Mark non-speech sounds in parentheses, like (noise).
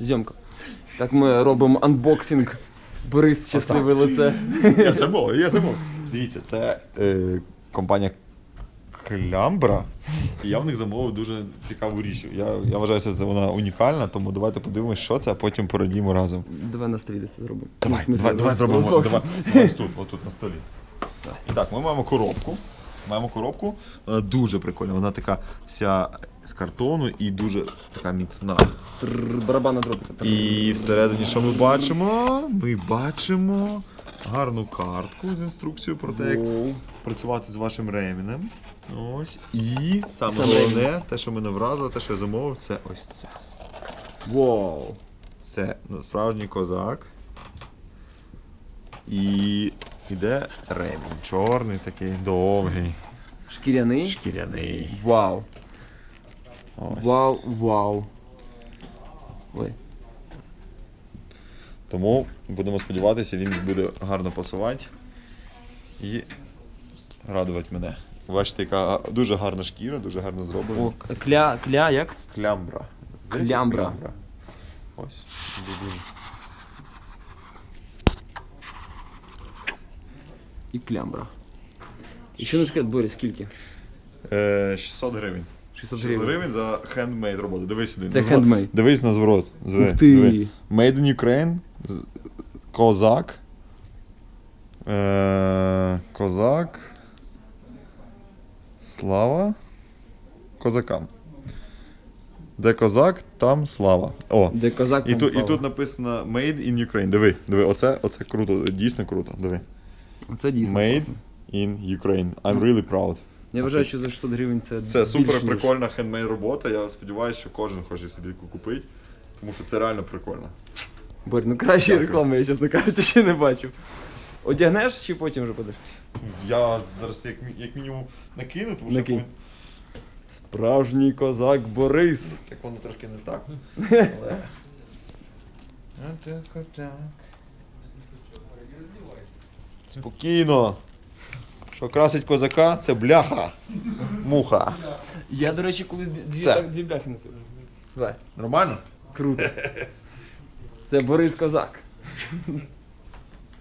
Зйомка. Так ми робимо анбоксинг. Борис щасливе лице. Я замов, я замов. Дивіться, це е, компанія Клямбра. І я в них замовив дуже цікаву річ. Я, я вважаю, що це вона унікальна, тому давайте подивимось, що це, а потім порадімо разом. Давай на столі десь це зробимо. Давай, Ну, в смислі, давай, давай зробимо. анбоксинг. Давай, давай ось тут, отут на столі. І так, ми маємо коробку. Маємо коробку. Вона дуже прикольна. Вона така вся з картону і дуже така міцна. Барабан на дробі. І всередині, що ми бачимо? Ми бачимо гарну картку з інструкцією про те, як Воу. працювати з вашим ременем. Ось. І саме Сам головне, те, що мене вразило, те, що я замовив, це ось це. Вау. Це ну, справжній козак. І іде ремінь. Чорний такий, довгий, Шкіряний. шкіряний. Вау. Ось. Вау, вау. Ой. Тому будемо сподіватися, він буде гарно пасувати і радувати мене. Бачите, яка дуже гарна шкіра, дуже гарно зроблена. О, кля, кля, як? Клямбра. Здається, Клямбра. Ось. Дуже. І клямбра. І що не сказати, Борис, скільки? Е, 600 гривень. 600 600 гривень. за хендмейд роботу. Дивись сюди. Це handmade. Дивись на зворот. Диви, Ух ти. диви. Made in Ukraine. з- Козак. Е, козак. Слава. Козакам. Де козак, там слава. О. Де козак І, там ту, і слава. тут написано Made in Ukraine. Диви, диви, оце, оце круто, дійсно круто. Диви. Оце дійсно Made класно. in Ukraine. I'm really proud. Я вважаю, що за 600 гривень це Це більш супер ніж- прикольна хендмейд робота. Я сподіваюся, що кожен хоче собі таку купити, тому що це реально прикольно. Борь, ну краще Дякую. реклами, я чесно кажучи, ще не бачив. Одягнеш чи потім вже подаш? Я зараз як, мі- як мінімум накину, тому що Накинь. повин- Справжній козак Борис. так воно трошки не так. (laughs) Але... Отак, отак. Спокійно. Що красить козака, це бляха. Муха. Я, до речі, колись дві, Все. так, дві бляхи носив. Давай. Нормально? Круто. Це Борис Козак.